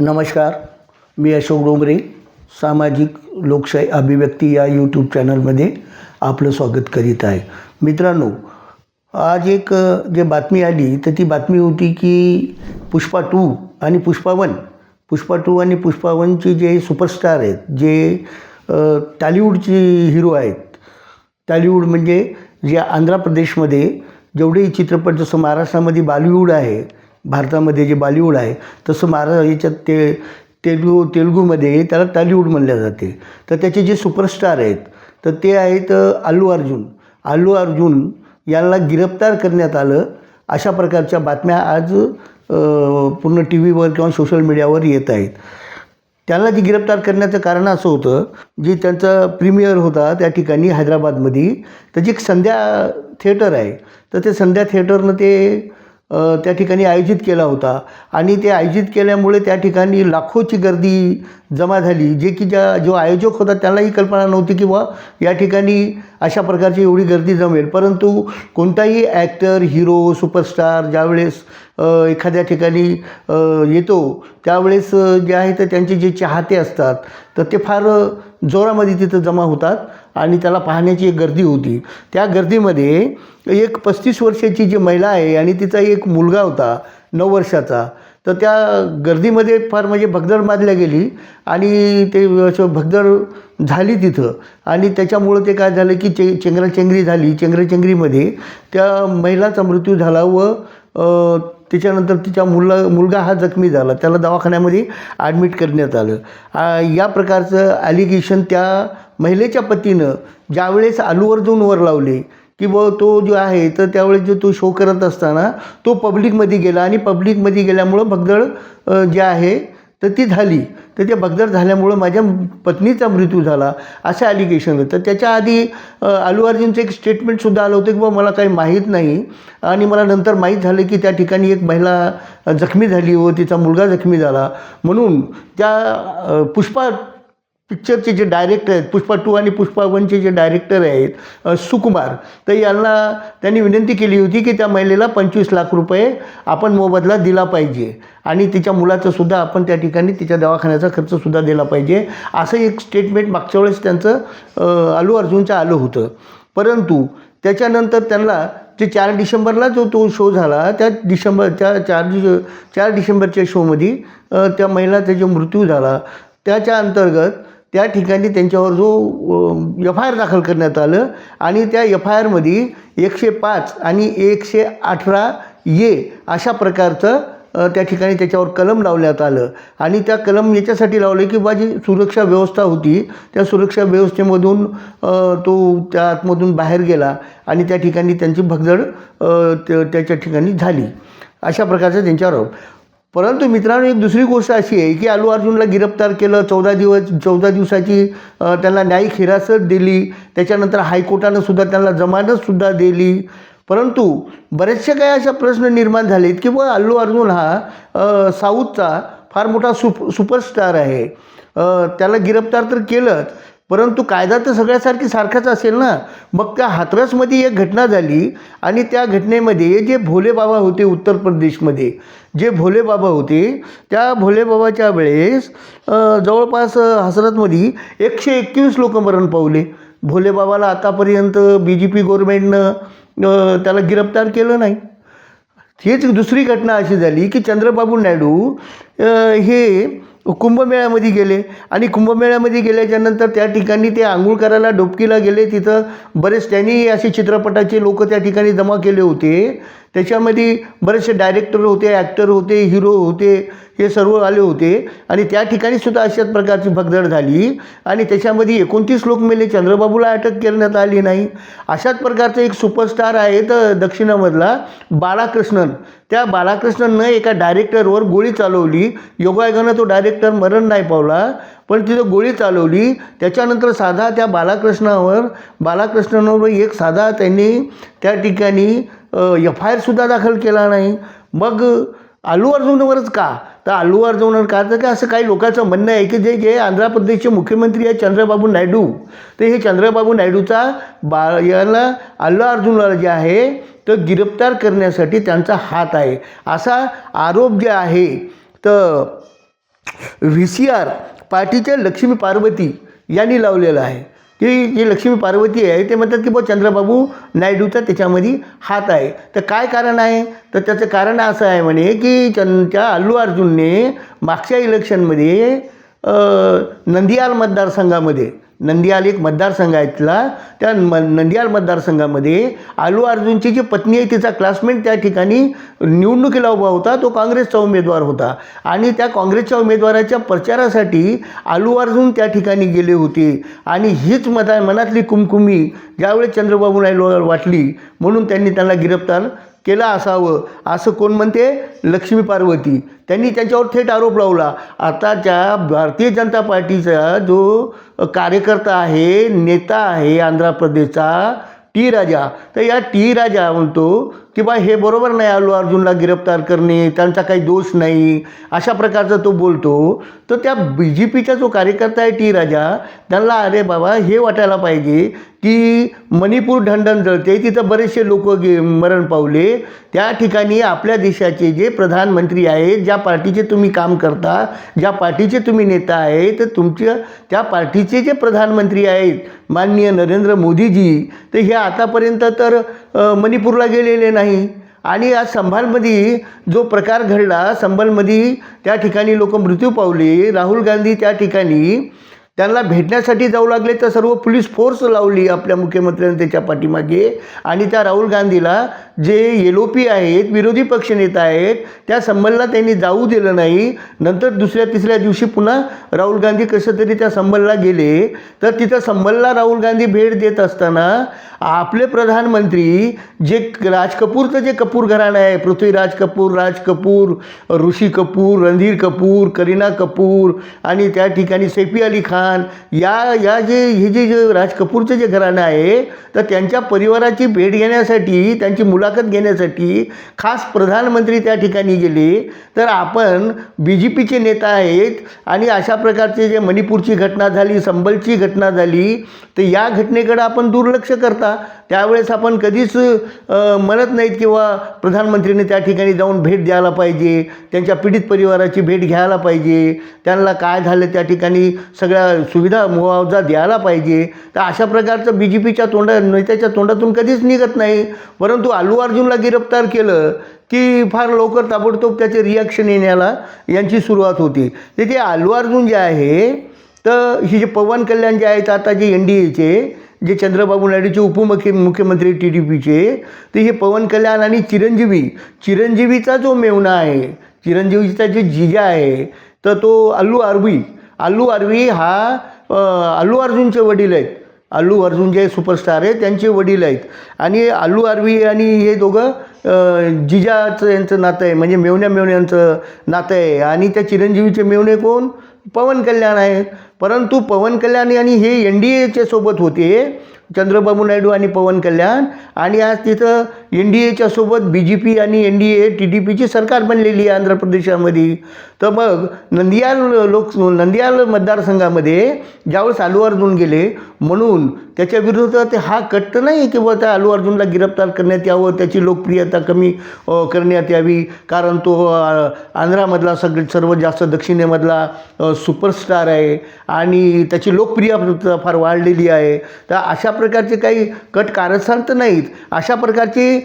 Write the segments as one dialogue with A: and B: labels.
A: नमस्कार मी अशोक डोंगरे सामाजिक लोकशाही अभिव्यक्ती या यूट्यूब चॅनलमध्ये आपलं स्वागत करीत आहे. मित्रांनो आज एक जे बातमी आली तर ती बातमी होती की पुष्पा टू आणि पुष्पा वन पुष्पा टू आणि पुष्पा वनचे जे सुपरस्टार आहेत जे टॉलिवूडचे हिरो आहेत. टॉलिवूड म्हणजे जे आंध्र प्रदेशमध्ये जेवढे चित्रपट जसं महाराष्ट्रामध्ये बॉलिवूड आहे भारतामध्ये जे बॉलिवूड आहे तसं महारा याच्यात ते तेलगू तेलुगूमध्ये त्याला टॉलिवूड म्हणल्या जाते. तर त्याचे जे सुपरस्टार आहेत तर ते आहेत अल्लू अर्जुन. अल्लू अर्जुन यांना गिरफ्तार करण्यात आलं अशा प्रकारच्या बातम्या आज पूर्ण टी व्हीवर किंवा सोशल मीडियावर येत आहेत. त्यांना जी गिरफ्तार करण्याचं कारण असं होतं जी त्यांचा प्रीमियर होता त्या ठिकाणी हैदराबादमध्ये त्याची एक संध्या थिएटर आहे. तर ते संध्या थिएटरनं ते त्या ठिकाणी आयोजित केला होता. आणि ते आयोजित केल्यामुळे त्या ठिकाणी लाखोची गर्दी जमा झाली. जे की ज्या जो आयोजक होता त्यालाही कल्पना नव्हती की बुवा या ठिकाणी अशा प्रकारची एवढी गर्दी जमेल. परंतु कोणताही ॲक्टर हिरो सुपरस्टार ज्यावेळेस एखाद्या ठिकाणी येतो त्यावेळेस जे आहे तर त्यांचे जे चाहते असतात तर ते फार जोरामध्ये तिथं जमा होतात आणि त्याला पाहण्याची एक गर्दी होती. त्या गर्दीमध्ये एक पस्तीस वर्षाची जी महिला आहे आणि तिचा एक मुलगा होता नऊ वर्षाचा तर त्या गर्दीमध्ये फार म्हणजे भगदड मारल्या गेली आणि ते असं भगदड झाली तिथं. आणि त्याच्यामुळं ते काय झालं की चे चेंगराचेंगरी झाली. चेंगराचेंगरीमध्ये त्या महिलाचा मृत्यू झाला व त्याच्यानंतर तिच्या मुला मुलगा हा जखमी झाला. त्याला दवाखान्यामध्ये ॲडमिट करण्यात आलं. या प्रकारचं ॲलिगेशन त्या महिलेच्या पतीनं ज्यावेळेस आलू अर्जुन वर लावले की ब तो जो आहे तर त्यावेळेस जो तो शो करत असताना तो पब्लिकमध्ये गेला आणि पब्लिकमध्ये गेल्यामुळं भगदड जे आहे तर ती झाली. तर त्या भगदड झाल्यामुळं माझ्या पत्नीचा मृत्यू झाला असं ॲलिगेशन होतं तर त्याच्या आधी अलू अल्लू अर्जुनचं एक स्टेटमेंटसुद्धा आलं होतं की बा मला काही माहीत नाही. आणि मला नंतर माहीत झालं की त्या ठिकाणी एक महिला जखमी झाली व तिचा मुलगा जखमी झाला. म्हणून त्या पुष्पा पिक्चरचे जे डायरेक्टर आहेत पुष्पा टू आणि पुष्पा वनचे जे डायरेक्टर आहेत सुकुमार तर यांना त्यांनी विनंती केली होती की त्या महिलेला पंचवीस लाख रुपये आपण मोबदला दिला पाहिजे. आणि तिच्या मुलाचंसुद्धा आपण त्या ठिकाणी तिच्या दवाखान्याचा खर्चसुद्धा दिला पाहिजे. असं एक स्टेटमेंट मागच्या वेळेस त्यांचं अ, अर्जुनचं आलं होतं. परंतु त्याच्यानंतर त्यांना जे चार डिसेंबरला जो तो शो झाला त्या डिसेंबर त्या चार डि चार डिसेंबरच्या शोमध्ये त्या महिलाचा जो मृत्यू झाला त्याच्या अंतर्गत त्या ठिकाणी त्यांच्यावर जो एफ आय आर दाखल करण्यात आलं आणि त्या एफ आय आरमध्ये एकशे पाच आणि एकशे अठरा ये अशा प्रकारचं त्या ठिकाणी त्याच्यावर कलम लावण्यात आलं. आणि त्या कलम याच्यासाठी लावलं की बा जी सुरक्षा व्यवस्था होती. त्या सुरक्षा व्यवस्थेमधून तो त्या आतमधून बाहेर गेला आणि त्या ठिकाणी त्यांची भगदड त्याच्या ठिकाणी झाली. अशा प्रकारचा त्यांच्यावर परंतु मित्रांनो एक दुसरी गोष्ट अशी आहे की अल्लू अर्जुनला गिरफ्तार केलं चौदा दिवस चौदा दिवसाची त्यांना न्यायिक हिरासत दिली. त्याच्यानंतर हायकोर्टानं सुद्धा त्यांना जमानतसुद्धा दिली. परंतु बरेचसे काही अशा प्रश्न निर्माण झालेत की बुवा अल्लू अर्जुन हा साऊथचा फार मोठा सुप सुपरस्टार आहे. त्याला गिरफ्तार तर केलंच परंतु कायदा तर सगळ्यासारखी सारखाच असेल ना? मग त्या हाथरसमध्ये एक घटना झाली आणि त्या घटनेमध्ये जे भोलेबाबा होते उत्तर प्रदेशमध्ये जे भोलेबाबा होते त्या भोलेबाबाच्या वेळेस जवळपास हसरतमध्ये एकशे एकवीस लोक मरण पावले. भोलेबाबाला आतापर्यंत बी जे पी गव्हर्मेंटनं त्याला गिरफ्तार केलं नाही. हीच दुसरी घटना अशी झाली की चंद्रबाबू नायडू हे कुंभमेळ्यामध्ये गेले आणि कुंभमेळ्यामध्ये गेल्याच्यानंतर त्या ठिकाणी ते आंघोळ करायला डोबकीला गेले. तिथं बरेच त्यांनी असे चित्रपटाचे लोक त्या ठिकाणी जमा केले होते. त्याच्यामध्ये बरेचसे डायरेक्टर होते ॲक्टर होते हिरो होते हे सर्व आले होते. आणि त्या ठिकाणी सुद्धा अशाच प्रकारची भगदड झाली. आणि त्याच्यामध्ये एकोणतीस लोक मेले. चंद्रबाबूला अटक करण्यात आली नाही. अशाच प्रकारचा एक सुपरस्टार आहे तर दक्षिणामधला बालाकृष्णन त्या बालाकृष्णननं एका डायरेक्टरवर गोळी चालवली. योगायोगानं तो डायरेक्टर मरण नाही पावला. पण तिथं गोळी चालवली. त्याच्यानंतर साधा त्या बालाकृष्णावर बालाकृष्णनवर एक साधा त्यांनी त्या ठिकाणी एफ आय आरसुद्धा दाखल केला नाही. मग अल्लू अर्जुनवरच का? तर अल्लू अर्जुनवर का? तर काय असं काही लोकांचं म्हणणं आहे की जे जे आंध्र प्रदेशचे मुख्यमंत्री आहेत चंद्रबाबू नायडू. तर हे चंद्रबाबू नायडूचा बा याला अल्लू अर्जुनला जे आहे तर गिरफ्तार करण्यासाठी त्यांचा हात आहे. असा आरोप जे आहे तर व्ही सी आर पार्टीच्या लक्ष्मी पार्वती यांनी लावलेलं आहे. की जी लक्ष्मी पार्वती आहे ते म्हणतात की बुवा चंद्रबाबू नायडूचा त्याच्यामध्ये हात आहे. तर काय कारण आहे? तर त्याचं कारण असं आहे म्हणे की चं अल्लू अर्जुनने मागच्या इलेक्शनमध्ये नंदियाल मतदारसंघामध्ये नंदियाल एक मतदारसंघ आहे तिथला त्या म नंदियाल मतदारसंघामध्ये आलू अर्जुनची जी पत्नी आहे तिचा क्लासमेट त्या ठिकाणी निवडणुकीला उभा होता तो काँग्रेसचा उमेदवार होता. आणि त्या काँग्रेसच्या उमेदवाराच्या प्रचारासाठी आलू अर्जुन त्या ठिकाणी गेले होते. आणि हीच मता मनातली कुमकुमी ज्यावेळेस चंद्रबाबू नायडू वाटली म्हणून त्यांनी त्यांना गिरफ्तार केलं असावं. असं कोण म्हणते? लक्ष्मी पार्वती. त्यांनी त्यांच्यावर थेट आरोप लावला. आताच्या भारतीय जनता पार्टीचा जो कार्यकर्ता आहे नेता आहे आंध्र प्रदेशचा टी राजा. तर या टी राजा म्हणतो की बा हे बरोबर नाही आलो अर्जुनला गिरफ्तार करणे त्यांचा काही दोष नाही अशा प्रकारचा तो बोलतो. तर त्या बी जे पीचा जो कार्यकर्ता आहे टी राजा त्यांना अरे बाबा हे वाटायला पाहिजे की मणिपूर ढंढण जळते तिथं बरेचसे लोक गे मरण पावले. त्या ठिकाणी आपल्या देशाचे जे प्रधानमंत्री आहेत ज्या पार्टीचे तुम्ही काम करता ज्या पार्टीचे तुम्ही नेता आहे तर तुमच्या त्या पार्टीचे जे प्रधानमंत्री आहेत माननीय नरेंद्र मोदीजी तर हे आतापर्यंत तर मणिपूरला गेलेले नाही नाही. आणि आज संभालमध्ये जो प्रकार घडला संभालमध्ये त्या ठिकाणी लोक मृत्यू पावले. राहुल गांधी त्या ठिकाणी त्यांना भेटण्यासाठी जाऊ लागले तर सर्व पोलीस फोर्स लावली आपल्या मुख्यमंत्र्यांनी त्याच्या पाठीमागे. आणि त्या राहुल गांधीला जे एल पी आहेत विरोधी पक्षनेता आहेत त्या संबलला त्यांनी जाऊ दिलं नाही. नंतर दुसऱ्या तिसऱ्या दिवशी पुन्हा राहुल गांधी कसं तरी त्या संबलला गेले. तर तिथं संबलला राहुल गांधी भेट देत असताना आपले प्रधानमंत्री जे राज कपूरचं जे कपूर घराणं आहे पृथ्वीराज कपूर राज कपूर ऋषी कपूर रणधीर कपूर करीना कपूर आणि त्या ठिकाणी सैफी अली खान या या जे हे जे जे राज कपूरचं जे घराणं आहे तर त्यांच्या परिवाराची भेट घेण्यासाठी त्यांची मुलाखत घेण्यासाठी खास प्रधानमंत्री त्या ठिकाणी गेले. तर आपण बी जे पीचे नेता आहेत आणि अशा प्रकारचे जे मणिपूरची घटना झाली संबलची घटना झाली तर या घटनेकडं आपण दुर्लक्ष करता. त्यावेळेस आपण कधीच म्हणत नाहीत किंवा प्रधानमंत्रीने त्या ठिकाणी जाऊन भेट द्यायला पाहिजे त्यांच्या पीडित परिवाराची भेट घ्यायला पाहिजे त्यांना काय झालं त्या ठिकाणी सगळ्या सुविधा मुआवजा द्यायला पाहिजे. तर अशा प्रकारचं बी जे पीच्या तोंडा नेत्याच्या तोंडातून कधीच निघत नाही. परंतु अल्लू अर्जुनला गिरफ्तार केलं की फार लवकर ताबडतोब त्याचे रिॲक्शन येण्याला यांची सुरुवात होती. तर ते अल्लू अर्जुन जे आहे तर हे जे पवन कल्याण जे आहेत आता जे एन डी एचे जे चंद्रबाबू नायडूचे उपमुख्य मुख्यमंत्री टी डी पीचे ते हे पवन कल्याण आणि चिरंजीवी चिरंजीवीचा जो मेवणा आहे चिरंजीवीचा जे जिजा आहे तर तो अल्लू अरबी अल्लू आर्वी हा अल्लू अर्जुनचे वडील आहेत. अल्लू अर्जुन जे सुपरस्टार आहे त्यांचे वडील आहेत. आणि अल्लू आर्वी आणि हे दोघं जिजाचं यांचं नातं आहे. म्हणजे मेवण्या मेवण्यांचं नातं आहे. आणि त्या चिरंजीवीचे मेवणे कोण? पवन कल्याण आहेत. परंतु पवन कल्याण आणि हे एन डी एच्या सोबत होते. चंद्रबाबू नायडू आणि पवन कल्याण. आणि आज तिथं एन डी एच्या सोबत बी जे पी आणि N D A T D पीची सरकार बनलेली आहे आंध्र प्रदेशामध्ये. तर मग नंदियाल लोक नंदियाल मतदारसंघामध्ये ज्यावेळेस अल्लू अर्जुन गेले म्हणून त्याच्या विरोधात हा कट्ट नाही की बुवा त्या अल्लू अर्जुनला गिरफ्तार करण्यात यावं त्याची लोकप्रियता कमी करण्यात यावी. कारण तो आंध्रामधला सगळे सर्वात जास्त दक्षिणेमधला सुपरस्टार आहे. आणि त्याची लोकप्रियता फार वाढलेली आहे. तर अशा प्रकारचे काही कट कारस्थान तर नाहीत. अशा प्रकारची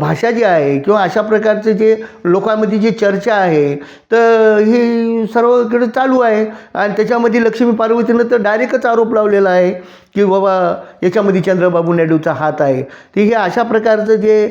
A: भाषा जी आहे किंवा अशा प्रकारचे जे लोकांमध्ये जी चर्चा आहे तर ही सर्वकडे चालू आहे. आणि त्याच्यामध्ये लक्ष्मी पार्वतीनं तर डायरेक्टच आरोप लावलेला आहे की बाबा याच्यामध्ये चंद्रबाबू नायडूचा हात आहे. ती हे अशा प्रकारचं जे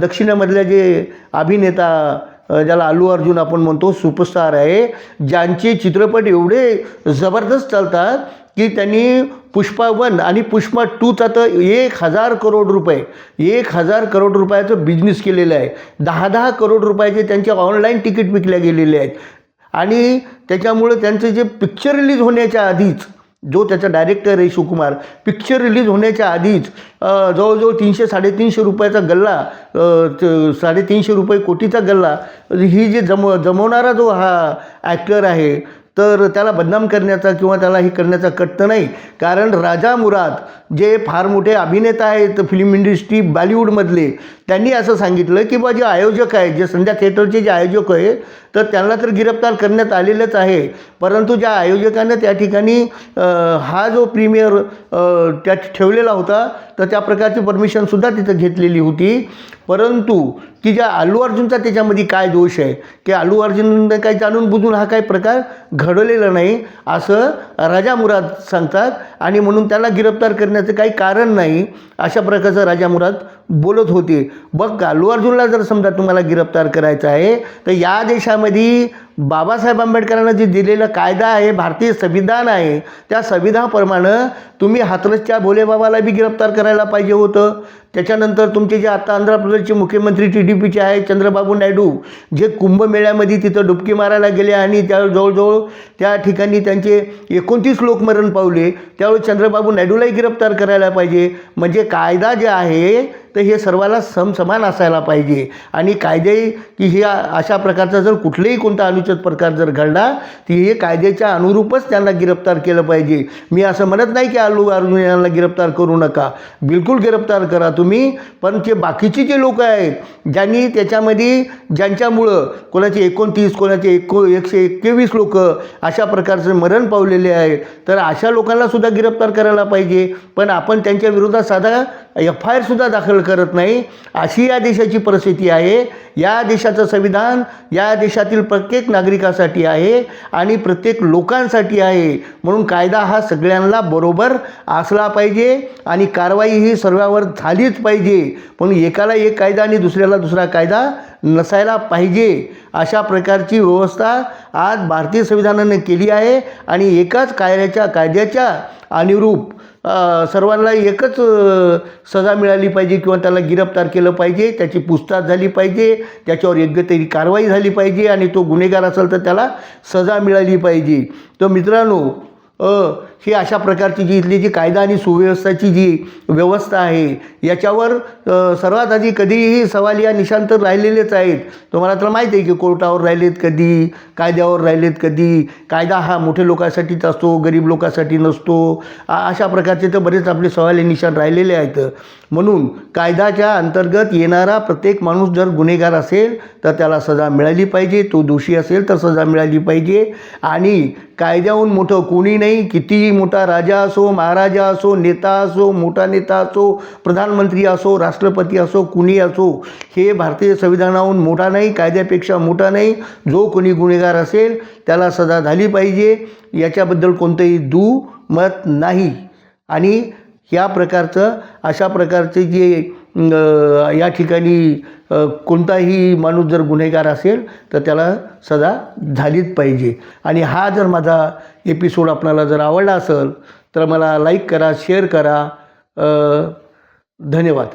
A: दक्षिणामधल्या दक्षिणेमधल्या जे अभिनेता ज्याला अल्लू अर्जुन आपण म्हणतो सुपरस्टार आहे. ज्यांचे चित्रपट एवढे जबरदस्त चालतात की त्यांनी पुष्पा वन आणि पुष्पा टूचा तर एक हजार करोड रुपये एक हजार करोड रुपयाचं बिझनेस केलेलं आहे. दहा दहा करोड रुपयाचे त्यांचे ऑनलाईन तिकीट विकल्या गेलेले आहेत. आणि त्याच्यामुळं त्यांचं जे पिक्चर रिलीज होण्याच्या आधीच जो त्याचा डायरेक्टर आहे शिवकुमार पिक्चर रिलीज होण्याच्या आधीच जवळजवळ तीनशे साडेतीनशे रुपयाचा गल्ला साडेतीनशे रुपये कोटीचा गल्ला ही जी जम जमवणारा जो हा ॲक्टर आहे तर त्याला बदनाम करण्याचा किंवा त्याला हे करण्याचा कट तर नाही. कारण राजा मुराद जे फार मोठे अभिनेता आहेत फिल्म इंडस्ट्री बॉलिवूडमधले त्यांनी असं सांगितलं की बा जे आयोजक आहेत जे संध्या थिएटरचे जे आयोजक आहे तर त्यांना तर गिरफ्तार करण्यात आलेलंच आहे. परंतु ज्या आयोजकानं त्या ठिकाणी हा जो प्रीमियर त्यात ठेवलेला होता तर त्या प्रकारची परमिशनसुद्धा तिथं घेतलेली होती. परंतु की ज्या अल्लू अर्जुनचा त्याच्यामध्ये काय दोष आहे? की अल्लू अर्जुनने काही जाणून बुजून हा काही प्रकार घडवलेला नाही असं राजा मुराद सांगतात. आणि म्हणून त्याला गिरफ्तार करण्याचं काही कारण नाही अशा प्रकारचं राजा मुराद बोलत होते. बघ अल्लू अर्जुनला जर समजा तुम्हाला गिरफ्तार करायचं आहे तर या देशामध्ये बाबासाहेब आंबेडकरांना जे दिलेलं कायदा आहे भारतीय संविधान आहे त्या संविधानाप्रमाणे तुम्ही हाथरसच्या भोलेबाबाला बी गिरफ्तार करायला पाहिजे होतं. त्याच्यानंतर तुमचे जे आता आंध्र प्रदेशचे मुख्यमंत्री टी डी पीचे आहे चंद्रबाबू नायडू जे कुंभमेळ्यामध्ये तिथं डुबकी मारायला गेले आणि त्या जवळजवळ त्या ठिकाणी त्यांचे एकोणतीस लोक मरण पावले त्यावेळी चंद्रबाबू नायडूलाही गिरफ्तार करायला पाहिजे. म्हणजे कायदा जे आहे तर हे सर्वाला समसमान असायला पाहिजे. आणि कायदे की हे अशा प्रकारचा जर कुठलेही कोणता अनुचित प्रकार जर घडला तर हे कायद्याच्या अनुरूपच त्यांना गिरफ्तार केलं पाहिजे. मी असं म्हणत नाही की अल्लू अर्जुन यांना गिरफ्तार करू नका. बिलकुल गिरफ्तार करा तुम्ही. पण जे बाकीचे जे लोक आहेत ज्यांनी त्याच्यामध्ये ज्यांच्यामुळं कोणाचे एकोणतीस कोणाचे एको एकशे एकवीस लोक अशा प्रकारचे मरण पावलेले आहेत तर अशा लोकांना सुद्धा गिरफ्तार करायला पाहिजे. पण आपण त्यांच्या विरोधात साधा एफ आय आरसुद्धा दाखल करत नाही. अशी या देशाची परिस्थिती आहे. या देशाचं संविधान या देशातील प्रत्येक नागरिकासाठी आहे आणि प्रत्येक लोकांसाठी आहे. म्हणून कायदा हा सगळ्यांना बरोबर असला पाहिजे आणि कारवाई ही सर्वांवर झालीच पाहिजे. पण एकाला एक कायदा आणि दुसऱ्याला दुसरा कायदा नसायला पाहिजे. अशा प्रकारची व्यवस्था आज भारतीय संविधानाने केली आहे आणि एकाच कायद्याच्या कायद्याच्या अनुरूप सर्वांना एकच सजा मिळाली पाहिजे किंवा त्याला गिरफ्तार केलं पाहिजे त्याची पूछताछ झाली पाहिजे त्याच्यावर योग्य तरी कारवाई झाली पाहिजे आणि तो गुन्हेगार असेल तर त्याला सजा मिळाली पाहिजे. तर मित्रांनो अ, ही अशा प्रकारची जी इथली जी कायदा आणि सुव्यवस्थाची जी व्यवस्था आहे याच्यावर सर्वात आधी कधीही सवाल या निशांत तर राहिलेलेच आहेत. तुम्हाला तर माहिती आहे की कोर्टावर राहिलेत कधी कायद्यावर राहिलेत कधी कायदा हा मोठे लोकांसाठीच असतो गरीब लोकांसाठी नसतो अशा प्रकारचे तर बरेच आपले सवाल हे निशाण राहिलेले आहेत. म्हणून कायद्याच्या अंतर्गत येणारा प्रत्येक माणूस जर गुन्हेगार असेल तर त्याला सजा मिळाली पाहिजे. तो दोषी असेल तर सजा मिळाली पाहिजे. आणि कायद्याहून मोठं. कोणी नाही कितीही मोठा राजा असो महाराजा असो नेता असो मोठा नेता असो प्रधानमंत्री असो राष्ट्रपती असो कुणी असो हे भारतीय संविधानाहून मोठा नाही कायद्यापेक्षा मोठा नाही. जो कोणी गुन्हेगार असेल त्याला सजा झाली पाहिजे. याच्याबद्दल कोणतंही दुमत नाही. आणि या प्रकारचं अशा प्रकारचे जे या ठिकाणी कोणताही माणूस जर गुन्हेगार असेल तर त्याला सजा झालीच पाहिजे. आणि हा जर माझा एपिसोड आपणाला जर आवडला असेल तर मला लाईक करा शेअर करा. धन्यवाद.